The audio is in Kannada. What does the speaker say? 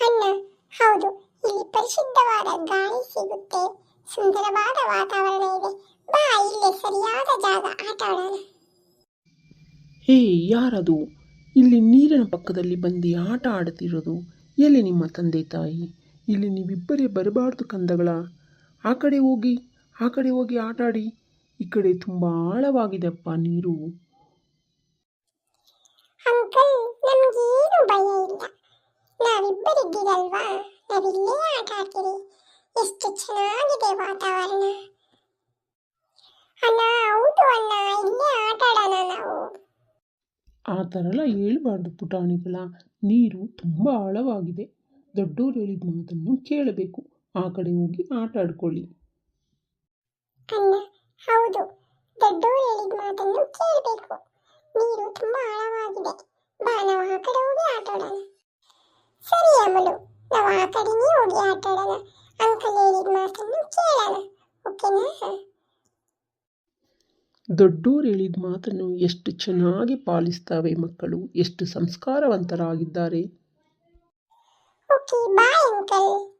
ಅಣ್ಣ ಹೌದು ಇಲ್ಲಿ ಪರಿಶುದ್ಧವಾದ ಗಾಳಿ ಸಿಗುತ್ತೆ. ಸುಂದರವಾದ ವಾತಾವರಣ ಇದೆ. ಬಾ ಇಲ್ಲೇ ಸರಿಯಾದ ಜಾಗ. ಆಟ ಆಡೋಣ. ಹೇ ಯಾರದು? ಇಲ್ಲಿ ನೀರಿನ ಪಕ್ಕದಲ್ಲಿ ಬಂದು ಆಟ ಆಡುತ್ತಿರೋದು. ಎಲ್ಲಿ ನಿಮ್ಮ ತಂದೆ ತಾಯಿ? ಇಲ್ಲಿ ನೀವಿಬ್ಬರೇ ಬರಬಾರ್ದು ಕಂದಗಳ. ಆ ಕಡೆ ಹೋಗಿ ಆ ಕಡೆ ಹೋಗಿ ಆಟ ಆಡಿ. ಈ ಕಡೆ ತುಂಬ ಆಳವಾಗಿದೆಪ್ಪ ನೀರು. ಅಂಕಲ್ ನಾವಿಬ್ಬರಿದ್ದೀರಲ್ವಾ ನಾವಿಲ್ಲೇ ಆಟ ಆಡ್ತೀರಿ ಎಷ್ಟು ಚೆನ್ನಾಗಿದೆ ವಾತಾವರಣ. ಅಣ್ಣ ಹೌದು ಅಣ್ಣ ಇಲ್ಲೇ ಆಟ ಆಡೋಣ ನಾವು. ಆ ಥರ ಎಲ್ಲ ಹೇಳ್ಬಾರ್ದು ಪುಟಾಣಿಗಳ ನೀರು ತುಂಬ ಆಳವಾಗಿದೆ. ದೊಡ್ಡೋರು ಹೇಳಿದ ಮಾತನ್ನು ಕೇಳಬೇಕು. ಆ ಕಡೆ ಹೋಗಿ ಆಟ ಆಡ್ಕೊಳ್ಳಿ. ಅಣ್ಣ ಹೌದು. ದೊಡ್ಡವರು ಹೇಳಿದ ಮಾತನ್ನು ಕೇಳಬೇಕು. ನೀರು ತುಂಬ ಆಳವಾಗಿದೆ. ಬಾ ನಾವು ಆ ಕಡೆ ಹೋಗಿ ಆಟ ಆಡೋಣ. ಸರಿ ಅಮಲು ನಾವು ಆ ಕಡೆನೇ ಹೋಗಿ ಆಟ ಆಡೋಣ. ಅಂಕಲ್ ಹೇಳಿದ ಮಾತನ್ನು ಕೇಳೋಣ. ಓಕೆನಾ? ದೊಡ್ಡೋರು ಹೇಳಿದ ಮಾತನ್ನು ಎಷ್ಟು ಚೆನ್ನಾಗಿ ಪಾಲಿಸ್ತವೆ ಮಕ್ಕಳು ಎಷ್ಟು ಸಂಸ್ಕಾರವಂತರಾಗಿದ್ದಾರೆ. Okay bye uncle.